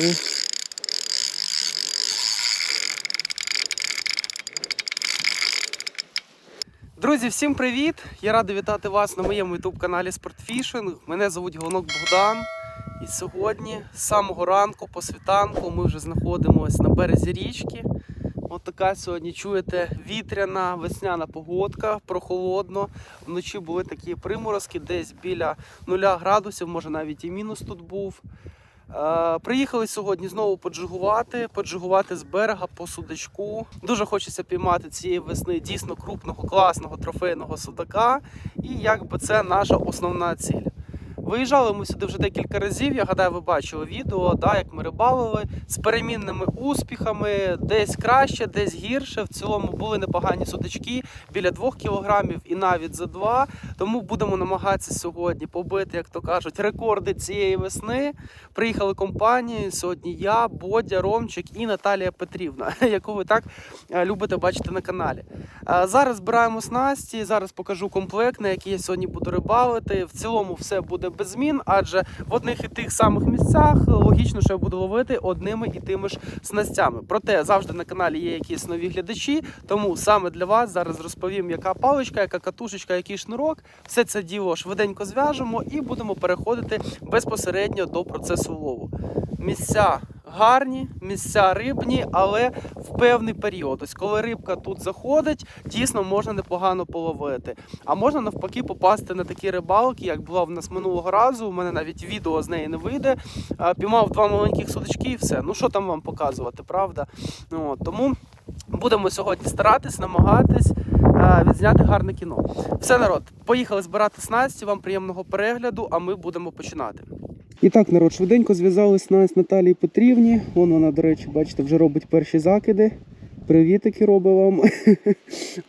О. Друзі, всім привіт! Я радий вітати вас на моєму youtube каналі Спортфішинг. Мене звуть Голонок Богдан. І сьогодні з самого ранку по світанку ми вже знаходимося на березі річки. От така сьогодні чуєте вітряна весняна погодка, прохолодно. Вночі були такі приморозки, десь біля 0 градусів, може навіть і мінус тут був. Е, Приїхали сьогодні знову поджигувати, поджигувати з берега по судачку. Дуже хочеться піймати цієї весни дійсно крупного, класного трофейного судака. І якби це наша основна ціль. Виїжджали ми сюди вже декілька разів. Я гадаю, ви бачили відео, да, як ми рибалили з перемінними успіхами, десь краще, десь гірше. В цілому були непогані судачки біля 2 кілограмів і навіть за 2. Тому будемо намагатися сьогодні побити, як то кажуть, рекорди цієї весни. Приїхали компанією. Сьогодні я, Бодя, Ромчик і Наталія Петрівна, яку ви так е, любите бачити на каналі. Е, Зараз збираємо снасті. Зараз покажу комплект, на який я сьогодні буду рибалити. В цілому все буде без змін, адже в одних і тих самих місцях логічно, що я буду ловити одними і тими ж снастями. Проте завжди на каналі є якісь нові глядачі. Тому саме для вас зараз розповім, яка паличка, яка катушечка, який шнурок. Все це діло швиденько зв'яжемо і будемо переходити безпосередньо до процесу лову. Місця гарні, місця рибні, але в певний період. Ось коли рибка тут заходить, дійсно можна непогано половити. А можна навпаки попасти на такі рибалки, як була в нас минулого разу. У мене навіть відео з неї не вийде. Піймав два маленьких судачки і все. Ну що там вам показувати, правда? Ну, тому будемо сьогодні старатись, намагатись відзняти гарне кіно. Все, народ, поїхали збирати снасті. Вам приємного перегляду, а ми будемо починати. І так, народ, швиденько зв'язались нас Наталії Петрівні. Вон вона, до речі, бачите, вже робить перші закиди. Привітики робить вам.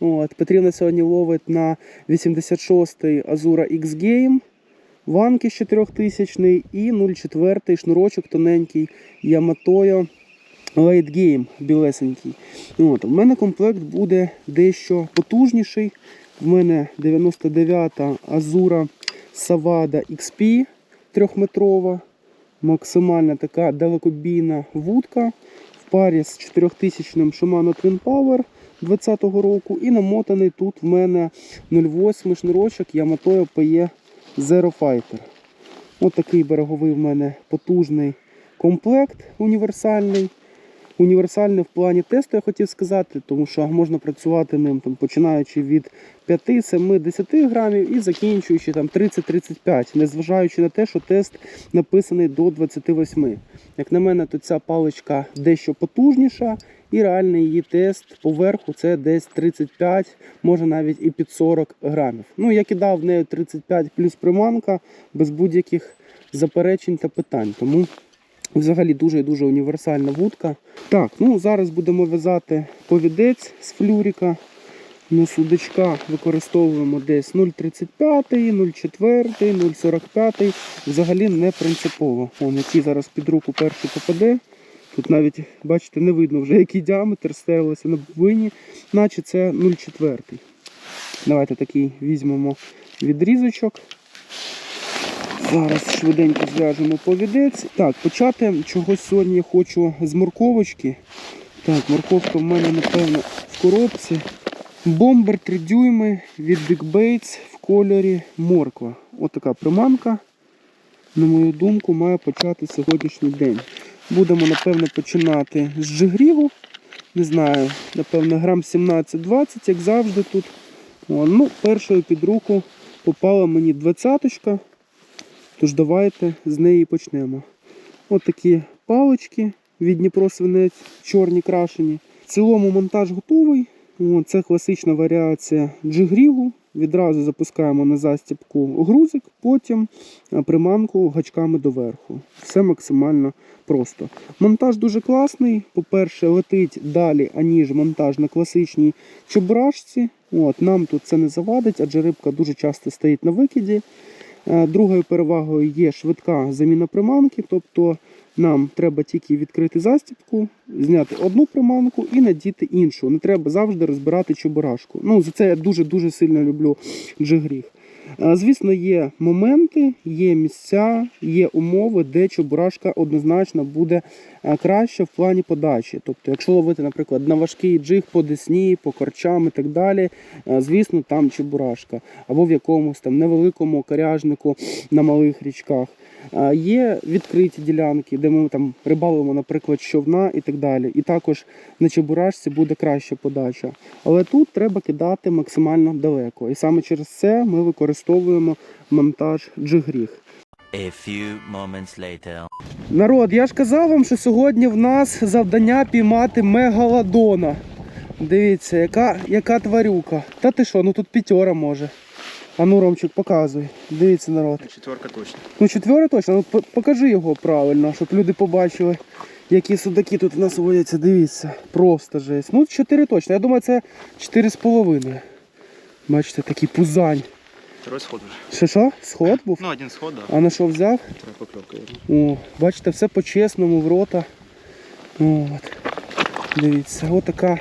От, Петрівна сьогодні ловить на 86-й Azura X Game. Ванки з 4000 і 0,4 шнурочок тоненький Yamato Late Game білесенький. От, у мене комплект буде дещо потужніший. У мене 99-та Azura Savada XP трьохметрова, максимальна така далекобійна вудка в парі з 4000 Shimano Twin Power 20-го року. І намотаний тут в мене 0,8 шнурочок Yamato PE Zero Fighter. Ось такий береговий в мене потужний комплект універсальний. Універсальний в плані тесту, я хотів сказати, тому що можна працювати ним там, починаючи від 5, 7, 10 грамів і закінчуючи 30-35, незважаючи на те, що тест написаний до 28. Як на мене, то ця паличка дещо потужніша, і реальний її тест поверху це десь 35, може навіть і під 40 грамів. Ну, я кидав в неї 35 плюс приманка без будь-яких заперечень та питань. Тому Взагалі дуже дуже універсальна вудка. Так, ну зараз будемо в'язати повідець з флюріка. На судачка використовуємо десь 0,35, 0,4, 0,45. Взагалі не принципово. Вон, який зараз під руку перший попаде. Тут навіть, бачите, не видно вже який діаметр стелилося на бубині, наче це 0,4. Давайте такий візьмемо відрізочок. Зараз швиденько зв'яжемо повідець. Так, почати чогось сьогодні я хочу з морковочки. Так, морковка в мене, напевно, в коробці. Бомбер 3 дюйми від Big Baits в кольорі морква. Отака приманка, на мою думку, має почати сьогоднішній день. Будемо, напевно, починати з джигрігу. Не знаю, напевно, грам 17-20, як завжди тут. О, ну, Першою під руку попала мені двадцяточка. Тож давайте з неї почнемо. От такі палички від Дніпро свинець, чорні крашені. В цілому монтаж готовий. О, Це класична варіація джигрігу. Відразу запускаємо на застіпку грузик, потім приманку гачками доверху. Все максимально просто. Монтаж дуже класний. По-перше, летить далі, аніж монтаж на класичній чебурашці. От, Нам тут це не завадить, адже рибка дуже часто стоїть на викиді. Другою перевагою є швидка заміна приманки, тобто нам треба тільки відкрити застібку, зняти одну приманку і надіти іншу. Не треба завжди розбирати чебурашку. Ну, За це я дуже-дуже сильно люблю джигріг. Звісно, є моменти, є місця, є умови, де чебурашка однозначно буде краще в плані подачі. Тобто, якщо ловити, наприклад, на важкий джиг по десні, по корчам і так далі, е, звісно, там чебурашка, або в якомусь там невеликому коряжнику на малих річках. Є відкриті ділянки, де ми там рибалимо, наприклад, човна і так далі. І також на чебурашці буде краща подача. Але тут треба кидати максимально далеко. І саме через це ми використовуємо монтаж джигріг. A few moments later. Народ, я ж казав вам, що сьогодні в нас завдання піймати мегалодона. Дивіться, яка, яка тварюка. Та ти що, ну тут п'ятьора може. А ну, Ромчик, показуй. Дивіться, народ. Четверка точно. Ну, четверо точно, ну покажи його правильно, щоб люди побачили, які судаки тут у нас водяться. Дивіться, просто жесть. Ну, чотири точно. Я думаю, це чотири з половиною. Бачите, такий пузань. Второй сход уже. Що що? Сход був? Ну, один сход, да. А на що взяв? Поклевка. О, бачите, все по-чесному в рота. От. Дивіться, отака,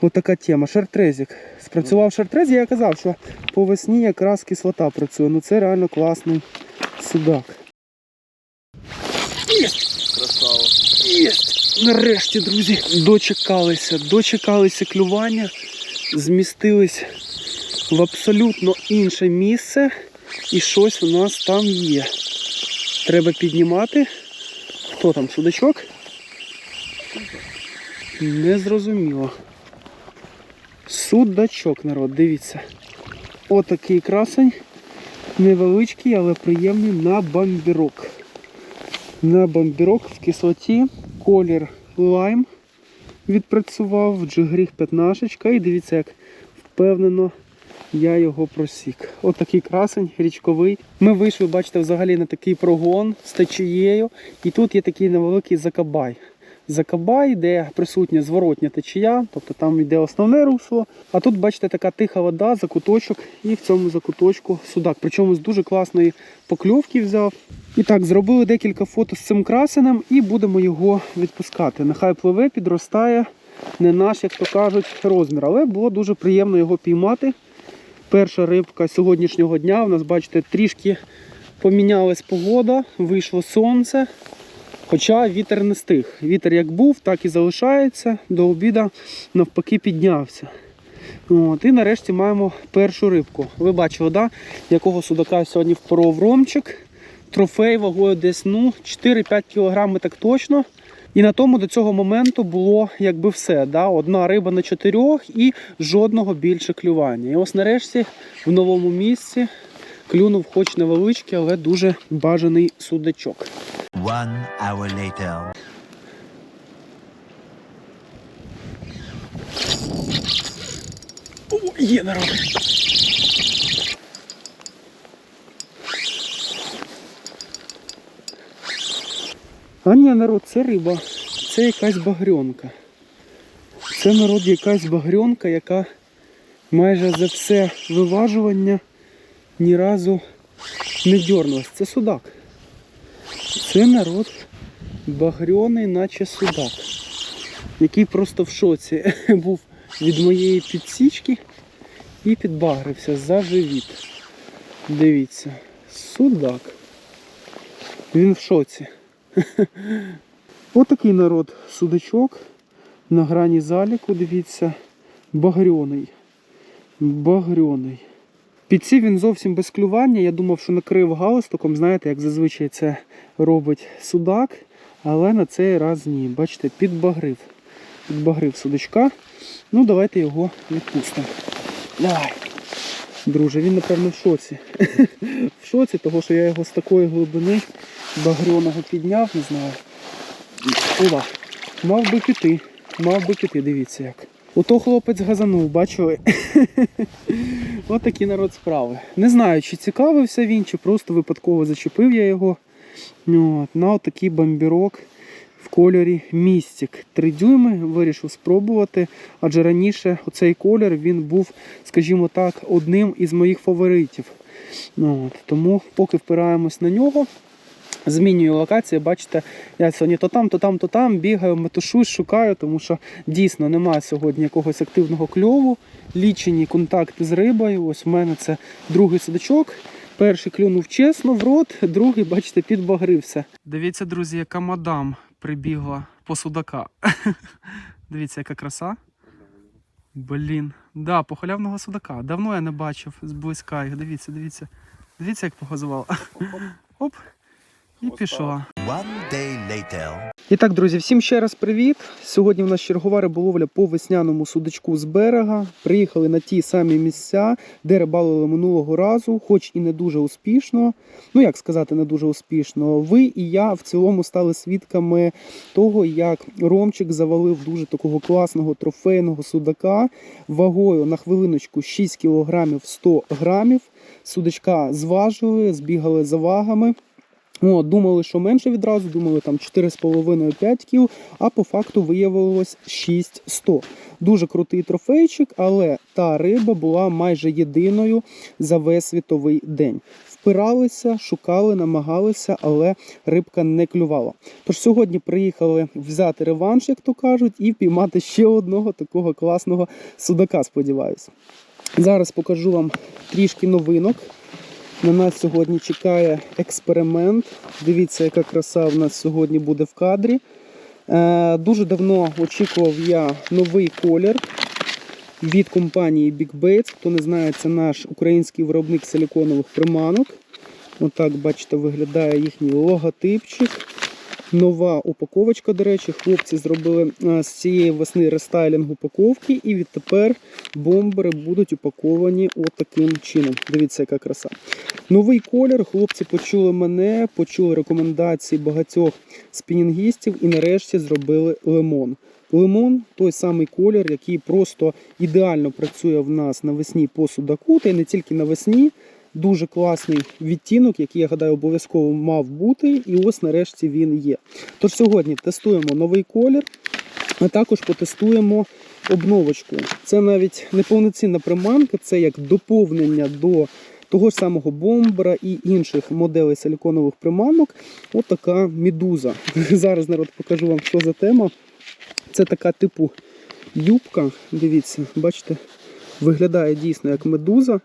отака тема. Шартрезик. Спрацював шартрез, я казав, що по весні якраз кислота працює. Ну це реально класний судак. Красава. Єсть! Нарешті, друзі, дочекалися, дочекалися клювання, змістились в абсолютно інше місце, і щось у нас там є. Треба піднімати. Хто там, судачок? Незрозуміло. Судачок, народ, дивіться. Отакий красень. Невеличкий, але приємний на бамбірок на бомбірок в кислоті, колір лайм відпрацював, джигріг 15 і дивіться, як впевнено я його просік. От такий красень річковий. Ми вийшли, бачите, взагалі на такий прогон з течією. І тут є такий невеликий закабай. Закабай, де присутня зворотня течія, тобто там йде основне русло. А тут, бачите, така тиха вода, закуточок, і в цьому закуточку судак. Причому з дуже класної покльовки взяв. І так, зробили декілька фото з цим красенем і будемо його відпускати. Нехай пливе, підростає. Не наш, як то кажуть, розмір. Але було дуже приємно його піймати. Перша рибка сьогоднішнього дня. У нас, бачите, трішки помінялась погода, вийшло сонце. Хоча вітер не стих. Вітер як був, так і залишається. До обіда навпаки піднявся. От, і нарешті маємо першу рибку. Ви бачили, да, якого судака сьогодні впоров ромчик. Трофей вагою десь ну, 4-5 кг так точно. І на тому до цього моменту було якби все. Да? Одна риба на чотирьох і жодного більше клювання. І ось нарешті в новому місці клюнув хоч невеличкий, але дуже бажаний судачок. One hour later. О, є народ. А ні, народ, це риба. Це якась багрьонка. Це народ якась багрьонка, яка майже за все виважування ні разу не дьорнулась. Це судак. Це народ багрьоний, наче судак, який просто в шоці був від моєї підсічки і підбагрився за живіт. Дивіться, судак. Він в шоці. Отакий народ судачок на грані заліку, дивіться, багрьоний. Багрьоний. Підсів він зовсім без клювання. Я думав, що накрив галстуком, знаєте, як зазвичай це робить судак. Але на цей раз ні. Бачите, підбагрив. Підбагрив судачка. Ну, давайте його відпустимо. Давай. Друже, він, напевно, в шоці. в шоці, того, що я його з такої глибини багряного підняв, не знаю. Ова. Мав би піти. Мав би піти, дивіться як. Ото хлопець газанув, бачили? От такі народ справи. Не знаю, чи цікавився він, чи просто випадково зачепив я його. От, на отакий бомбірок кольорі містик. Три дюйми вирішив спробувати, адже раніше оцей колір він був, скажімо так, одним із моїх фаворитів. От, тому поки впираємось на нього. Змінюю локації, бачите, я сьогодні то там, то там, то там бігаю, метушусь, шукаю, тому що дійсно немає сьогодні якогось активного кльову, лічені контакти з рибою. Ось у мене це другий судачок. Перший клюнув чесно в рот, другий, бачите, підбагрився. Дивіться, друзі, яка мадам прибігла по судака. Дивіться, яка краса. Блін, да, по халявного судака. Давно я не бачив зблизька їх. Дивіться, дивіться. Дивіться, як погазувала. Оп. І пішла. One day later. І так, друзі, всім ще раз привіт. Сьогодні в нас чергова риболовля по весняному судочку з берега. Приїхали на ті самі місця, де рибалили минулого разу, хоч і не дуже успішно. Ну як сказати, не дуже успішно. Ви і я в цілому стали свідками того, як Ромчик завалив дуже такого класного трофейного судака вагою на хвилиночку 6 кг 100 грамів. Судачка зважили, збігали за вагами. О, думали, що менше відразу, думали там 4,5-5 кіл, а по факту виявилось 6,100. Дуже крутий трофейчик, але та риба була майже єдиною за весь світовий день. Впиралися, шукали, намагалися, але рибка не клювала. Тож сьогодні приїхали взяти реванш, як то кажуть, і впіймати ще одного такого класного судака, сподіваюся. Зараз покажу вам трішки новинок. На нас сьогодні чекає експеримент. Дивіться, яка краса в нас сьогодні буде в кадрі. Е, дуже давно очікував я новий колір від компанії Big Bates. Хто не знає, це наш український виробник силіконових приманок. Отак, бачите, виглядає їхній логотипчик. Нова упаковочка, до речі, хлопці зробили е, з цієї весни рестайлінг упаковки, і відтепер бомбери будуть упаковані отаким чином. Дивіться, яка краса. Новий колір. Хлопці почули мене, почули рекомендації багатьох спінінгістів і нарешті зробили лимон. Лимон той самий колір, який просто ідеально працює в нас навесні по судаку, та й не тільки навесні. Дуже класний відтінок, який, я гадаю, обов'язково мав бути, і ось нарешті він є. Тож сьогодні тестуємо новий колір, а також потестуємо обновочку. Це навіть не повноцінна приманка, це як доповнення до того ж самого бомбера і інших моделей силіконових приманок. От така медуза. Зараз народ покажу вам, що за тема. Це така типу юбка. Дивіться, бачите, виглядає дійсно як медуза.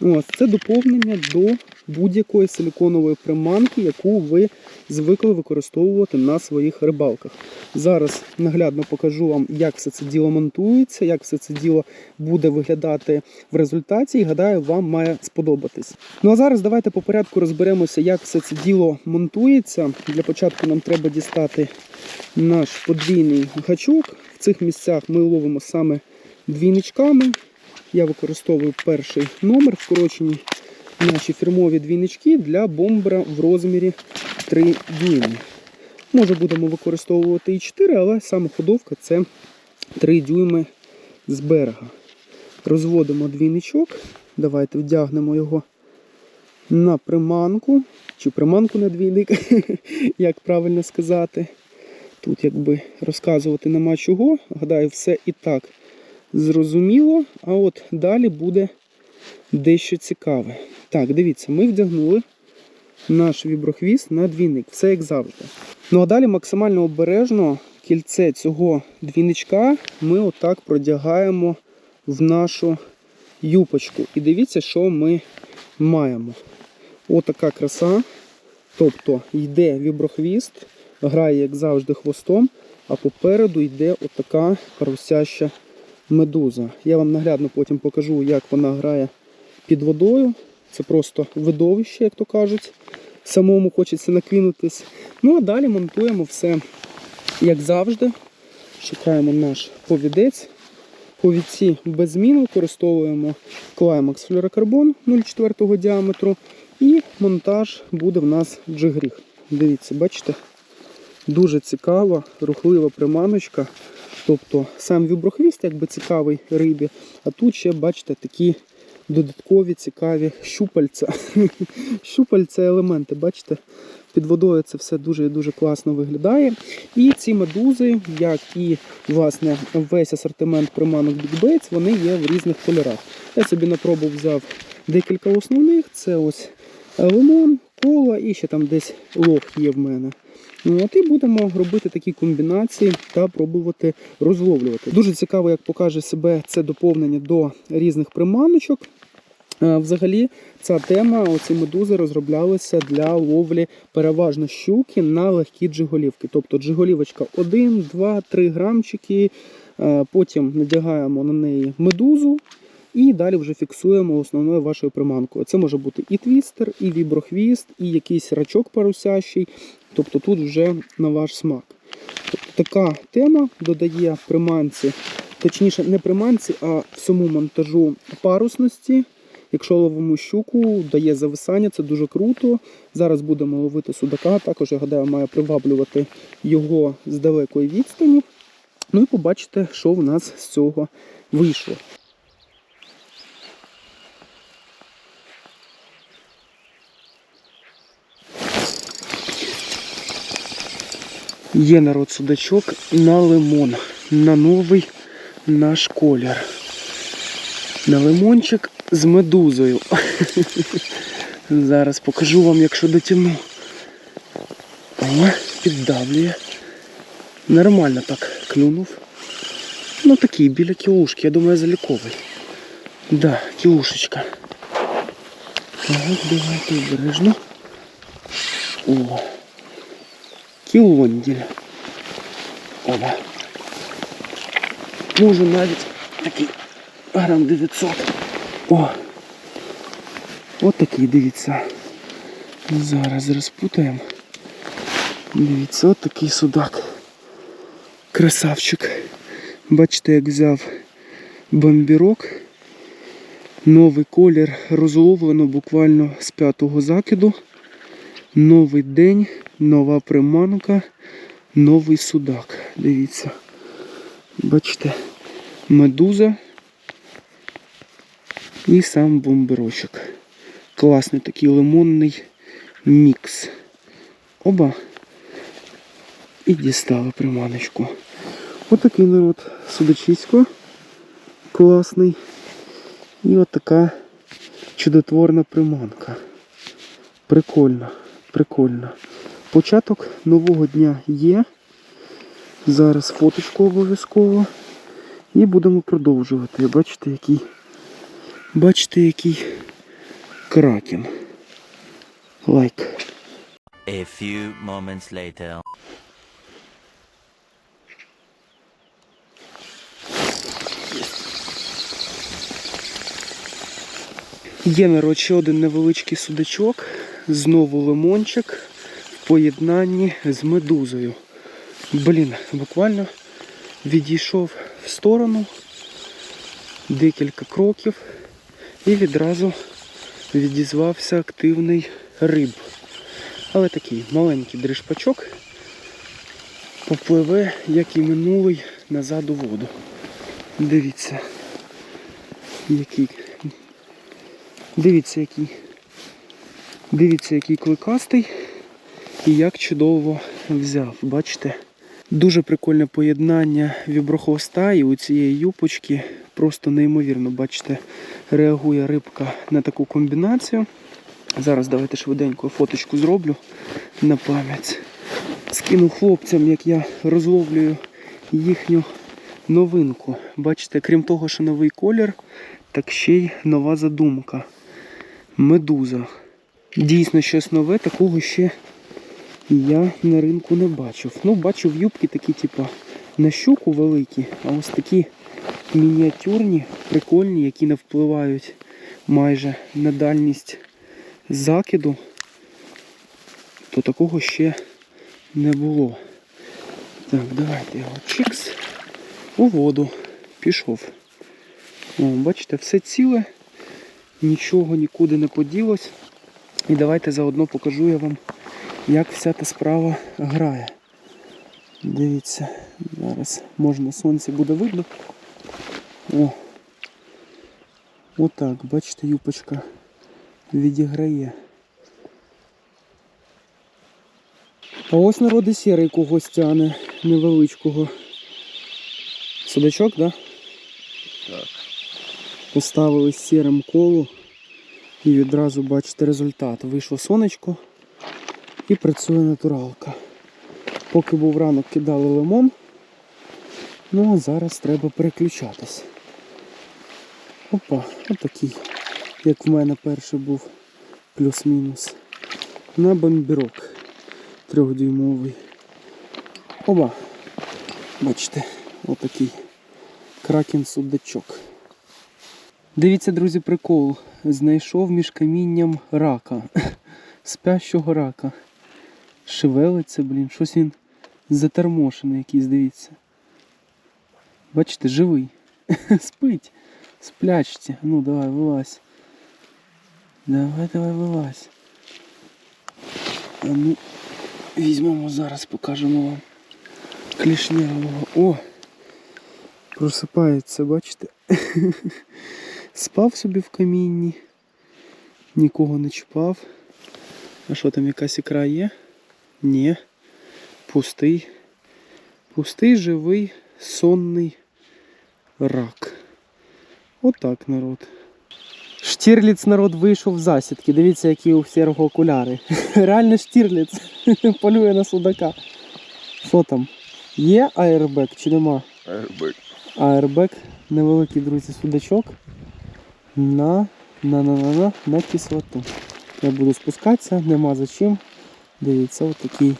Ось, це доповнення до будь-якої силіконової приманки, яку ви звикли використовувати на своїх рибалках. Зараз наглядно покажу вам, як все це діло монтується, як все це діло буде виглядати в результаті, і гадаю, вам має сподобатись. Ну а зараз давайте по порядку розберемося, як все це діло монтується. Для початку нам треба дістати наш подвійний гачок. В цих місцях ми ловимо саме двійничками. Я використовую перший номер, вкорочені наші фірмові двійнички для бомбера в розмірі 3 дюйми. Може будемо використовувати і 4, але саме ходовка це 3 дюйми з берега. Розводимо двійничок. Давайте вдягнемо його на приманку. Чи приманку на двійник, як правильно сказати. Тут якби розказувати нема чого. Гадаю, все і так зрозуміло. А от далі буде дещо цікаве. Так, дивіться, ми вдягнули наш віброхвіст на двійник. Все як завжди. Ну а далі максимально обережно кільце цього двійничка ми отак продягаємо в нашу юпочку. І дивіться, що ми маємо. Отака краса. Тобто йде віброхвіст, грає, як завжди, хвостом, а попереду йде отака парусяща медуза. Я вам наглядно потім покажу, як вона грає під водою. Це просто видовище, як то кажуть. Самому хочеться накинутись. Ну а далі монтуємо все, як завжди. Шукаємо наш повідець. Повідці без змін використовуємо Climax флюорокарбон 0,4 діаметру. І монтаж буде в нас джигріг. Дивіться, бачите? Дуже цікава, рухлива приманочка. Тобто сам віброхвіст якби цікавий рибі, а тут ще, бачите, такі додаткові цікаві щупальця. щупальця елементи, бачите? Під водою це все дуже і дуже класно виглядає. І ці медузи, як і власне весь асортимент приманок Big вони є в різних кольорах. Я собі на пробу взяв декілька основних. Це ось лимон, кола і ще там десь лох є в мене. Ну, от і будемо робити такі комбінації та пробувати розловлювати. Дуже цікаво, як покаже себе це доповнення до різних приманочок. Е, Взагалі, ця тема, оці медузи розроблялися для ловлі переважно щуки на легкі джиголівки. Тобто джиголівочка 1, 2, 3 грамчики. Е, Потім надягаємо на неї медузу і далі вже фіксуємо основною вашою приманкою. Це може бути і твістер, і віброхвіст, і якийсь рачок парусящий. Тобто тут вже на ваш смак. Тобто така тема додає приманці, точніше, не приманці, а всьому монтажу парусності. Якщо ловимо щуку, дає зависання, це дуже круто. Зараз будемо ловити судака. Також, я гадаю, має приваблювати його з далекої відстані. Ну і побачите, що в нас з цього вийшло. Є народ судачок на лимон, на новий наш колір. На лимончик з медузою. Зараз покажу вам, якщо дотягну. О, піддавлює. Нормально так клюнув. Ну такий біля кілушки, я думаю, заліковий. Да, кілушечка. Так, давайте обережно. О. Кілонділь. Оба. Може навіть такий грам 900. О! От такий, дивіться. Зараз розпутаємо. Дивіться, от такий судак. Красавчик. Бачите, як взяв бомбірок. Новий колір розловлено буквально з п'ятого закиду. Новий день, нова приманка, новий судак. Дивіться. Бачите, медуза і сам бомберочок. Класний такий лимонний мікс. Оба. І дістали приманочку. Отакий народ судочисько. Класний. І от така чудотворна приманка. Прикольно, прикольно. Початок нового дня є. Зараз фоточку обов'язково. І будемо продовжувати. Бачите, який. Бачите, який кракен. Лайк. A few moments later. Є народ ще один невеличкий судачок, знову лимончик в поєднанні з медузою. Блін, буквально відійшов в сторону декілька кроків і відразу відізвався активний риб. Але такий маленький дришпачок попливе, як і минулий, назад у воду. Дивіться, який Дивіться, який. Дивіться, який кликастий і як чудово взяв. Бачите? Дуже прикольне поєднання віброхвоста і у цієї юпочки. Просто неймовірно, бачите, реагує рибка на таку комбінацію. Зараз давайте швиденько фоточку зроблю на пам'ять. Скину хлопцям, як я розловлюю їхню новинку. Бачите, крім того, що новий колір, так ще й нова задумка. Медуза. Дійсно щось нове, такого ще я на ринку не бачив. Ну, бачив юбки такі, типу, на щуку великі, а ось такі мініатюрні, прикольні, які не впливають майже на дальність закиду, то такого ще не було. Так, давайте його чикс у воду. Пішов. О, бачите, все ціле, нічого нікуди не поділось. І давайте заодно покажу я вам, як вся та справа грає. Дивіться, зараз можна сонце буде видно. О! Отак, бачите, юпочка відіграє. А ось народи сірий когось тяне невеличкого. Судачок, так? Да? Так. Поставили сірим колу і відразу бачите результат. Вийшло сонечко, І працює натуралка. Поки був ранок, кидали лимон. Ну а зараз треба переключатись. Опа, отакий, як в мене перший був плюс-мінус. На бомбірок трьохдюймовий. Оба. Бачите, отакий кракен судачок. Дивіться, друзі, прикол. Знайшов між камінням рака. Спящого рака. Шевелиться, блін, щось він затермошений якийсь, дивіться. Бачите, живий. Спить. Сплячці. Ну, давай, вилазь. Давай, давай, вилазь. А ну, візьмемо зараз, покажемо вам клішнявого. О! Просипається, бачите? Спав собі в камінні, нікого не чіпав. А що там якась ікра є? Ні. Пустий. Пустий, живий, сонний рак. Отак народ. Штірліц народ вийшов в засідки. Дивіться, які у сірого окуляри. Реально штірліц полює на судака. Що там? Є аербек чи нема? Airbag. Аербек невеликий, друзі, судачок на, на, на, на, на, на кислоту. Я буду спускатися, нема за чим. Дивіться, от такий,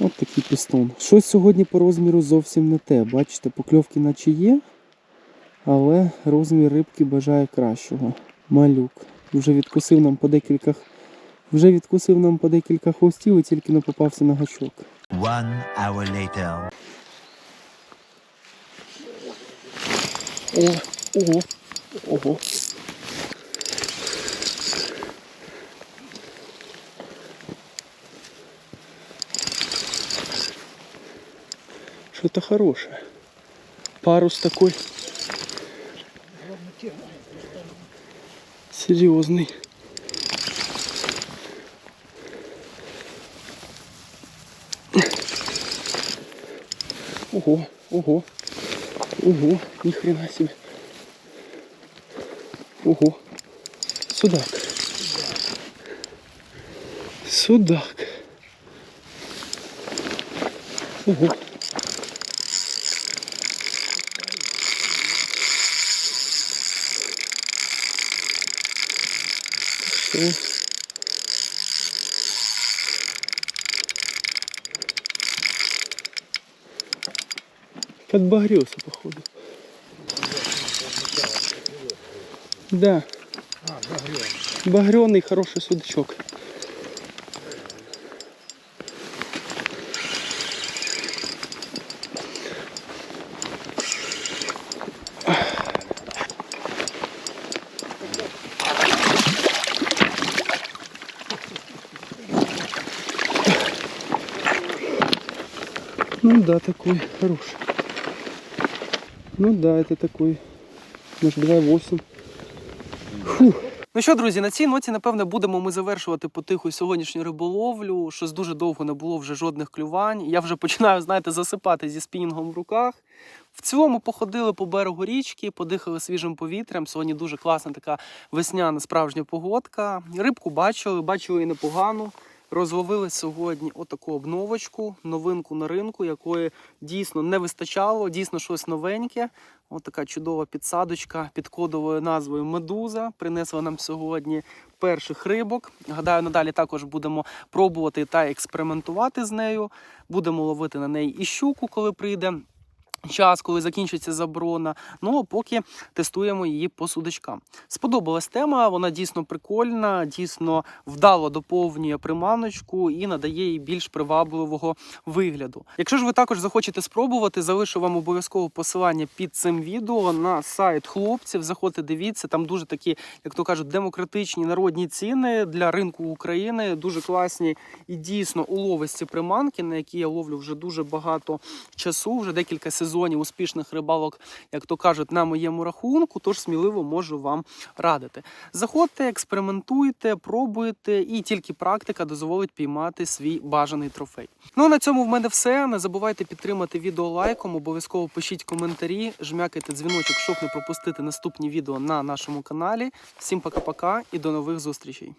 от такий пістон. Щось сьогодні по розміру зовсім не те. Бачите, покльовки наче є, але розмір рибки бажає кращого. Малюк. Вже відкусив нам по декілька, вже відкусив нам по декілька хвостів і тільки не попався на гачок. One hour later. О, ого, ого. Что-то хорошее. Парус такой. Серьезный. Ого, ого. Ого, ни хрена себе. Ого. Судак. Судак. Ого. Что? Подбагрился, походу. Да. Багрёный хороший судачок. Ну да, такой хороший. Ну да, это такой. Может, 2,8. Ну що, друзі, на цій ноті, напевне, будемо ми завершувати потиху сьогоднішню риболовлю. Щось дуже довго не було вже жодних клювань. Я вже починаю, знаєте, засипати зі спінінгом в руках. В цілому походили по берегу річки, подихали свіжим повітрям. Сьогодні дуже класна така весняна справжня погодка. Рибку бачили, бачили і непогану. Розловили сьогодні отаку обновочку, новинку на ринку, якої дійсно не вистачало, дійсно щось новеньке. Ось така чудова підсадочка під кодовою назвою Медуза. Принесла нам сьогодні перших рибок. Гадаю, надалі також будемо пробувати та експериментувати з нею. Будемо ловити на неї і щуку, коли прийде. Час, коли закінчиться заборона. Ну а поки тестуємо її по судочкам. Сподобалась тема, вона дійсно прикольна, дійсно вдало доповнює приманочку і надає їй більш привабливого вигляду. Якщо ж ви також захочете спробувати, залишу вам обов'язково посилання під цим відео на сайт хлопців. Заходьте, дивіться, там дуже такі, як то кажуть, демократичні народні ціни для ринку України. Дуже класні і дійсно уловисті приманки, на які я ловлю вже дуже багато часу, вже декілька сезонів успішних рибалок, як то кажуть, на моєму рахунку. Тож сміливо можу вам радити. Заходьте, експериментуйте, пробуйте, і тільки практика дозволить піймати свій бажаний трофей. Ну а на цьому в мене все. Не забувайте підтримати відео лайком. Обов'язково пишіть коментарі, жмякайте дзвіночок, щоб не пропустити наступні відео на нашому каналі. Всім пока-пока і до нових зустрічей.